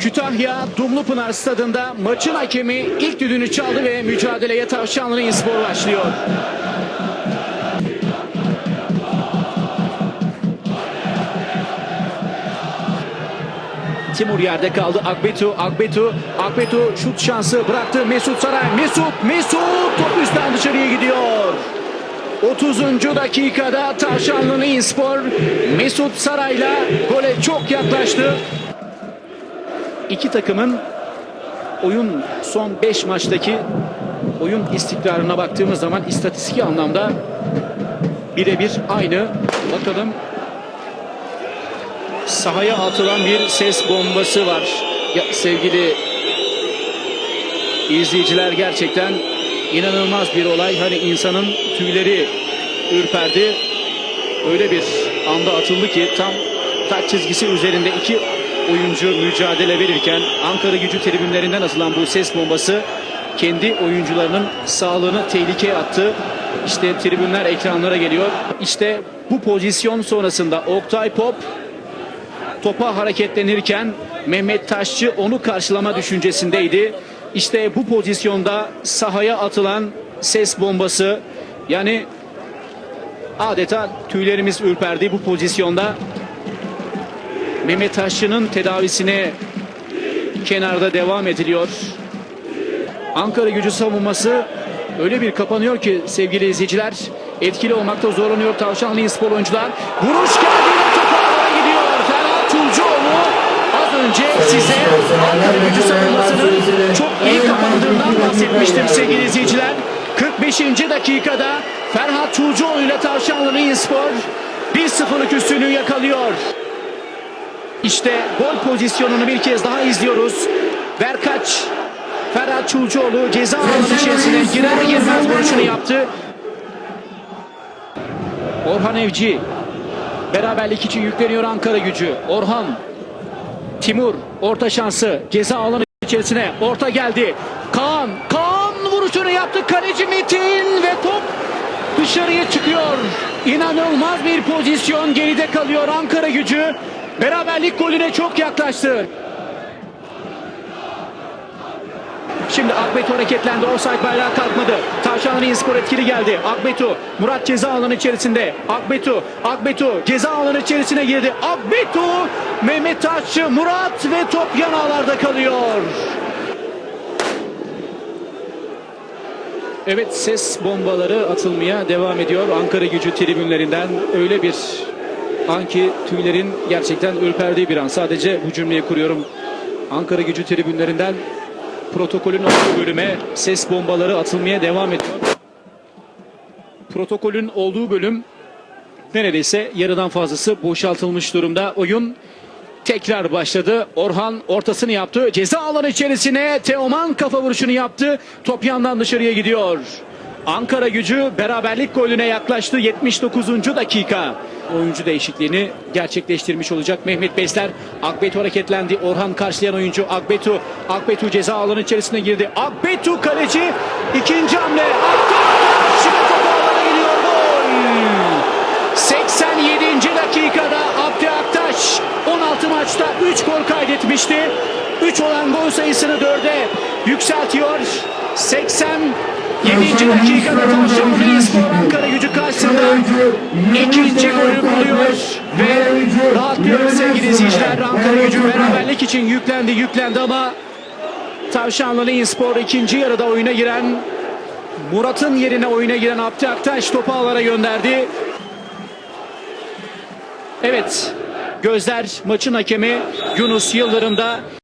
Kütahya Dumlupınar stadında maçın hakemi ilk düdüğünü çaldı ve mücadeleye Tavşanlı Spor başlıyor. Timur yerde kaldı. Akbetu, Akbetu, Akbetu şut şansı bıraktı. Mesut Saray, Mesut, Mesut top üstten dışarıya gidiyor. 30. dakikada Tavşanlı Spor Mesut Saray'la gole çok yaklaştı. İki takımın oyun son 5 maçtaki oyun istikrarına baktığımız zaman istatistik anlamda birebir aynı. Bakalım sahaya atılan bir ses bombası var. Ya, sevgili izleyiciler gerçekten inanılmaz bir olay. Hani insanın tüyleri ürperdi. Öyle bir anda atıldı ki tam taç çizgisi üzerinde iki oyuncu mücadele verirken Ankara gücü tribünlerinden atılan bu ses bombası kendi oyuncularının sağlığını tehlikeye attı. İşte tribünler ekranlara geliyor. İşte bu pozisyon sonrasında Oktay Pop topa hareketlenirken Mehmet Taşçı onu karşılama düşüncesindeydi. İşte bu pozisyonda sahaya atılan ses bombası yani adeta tüylerimiz ürperdi bu pozisyonda. Mehmet Taşçı'nın tedavisine kenarda devam ediliyor. Ankara gücü savunması öyle bir kapanıyor ki sevgili izleyiciler etkili olmakta zorlanıyor Tavşanlı spor oyuncular. Vuruş geldi ve top ağlara gidiyor. Ferhat Tulcuoğlu az önce size Ankara gücü savunmasının çok iyi kapandığından bahsetmiştim sevgili izleyiciler. 45. dakikada Ferhat Tulcuoğlu ile Tavşanlı spor 1-0'lık üstünlüğü yakalıyor. İşte gol pozisyonunu bir kez daha izliyoruz. Berkaç Ferhat Çulcuoğlu ceza alanı içerisine girer girmez vuruşunu yaptı. Orhan Evci beraberlik için yükleniyor Ankara gücü. Orhan Timur orta şansı ceza alanı içerisine orta geldi. Kaan Kaan vuruşunu yaptı. Kaleci Metin ve top dışarıya çıkıyor. İnanılmaz bir pozisyon geride kalıyor Ankara gücü. Beraberlik golüne çok yaklaştı. Şimdi Akbetu hareketlendi. Offside bayrağı kalkmadı. Tavşanlı spor etkili geldi. Akbetu Murat ceza alanı içerisinde. Akbetu Akbetu ceza alanı içerisine girdi. Akbetu Mehmet Taşçı Murat ve top yan ağlarda kalıyor. Evet ses bombaları atılmaya devam ediyor Ankara gücü tribünlerinden. Öyle bir an ki tüylerin gerçekten ürperdiği bir an. Sadece bu cümleyi kuruyorum. Ankara gücü tribünlerinden protokolün olduğu bölüme ses bombaları atılmaya devam ediyor. Protokolün olduğu bölüm neredeyse yarıdan fazlası boşaltılmış durumda. Oyun tekrar başladı. Orhan ortasını yaptı. Ceza alanı içerisine Teoman kafa vuruşunu yaptı. Top yandan dışarıya gidiyor. Ankara gücü beraberlik golüne yaklaştı 79. dakika. Oyuncu değişikliğini gerçekleştirmiş olacak Mehmet Besler. Akbetu hareketlendi. Orhan karşılayan oyuncu Akbetu. Akbetu ceza alanı içerisine girdi. Akbetu kaleci ikinci hamle. Attı. Şimdi top ağlara gidiyor. Gol. 87. dakikada Abdi Aktaş 16 maçta 3 gol kaydetmişti. 3 olan gol sayısını 4'e yükseltiyor. 87. dakikada Tavşanlı Spor Ankara gücü karşısında ikinci golü buluyor ve rahatlıyor sevgili izleyiciler. Ankara gücü beraberlik için yüklendi yüklendi ama Tavşanlı Spor ikinci yarıda oyuna giren Murat'ın yerine oyuna giren Abdi Aktaş topu ağlara gönderdi. Evet gözler maçın hakemi Yunus Yıldırım'da.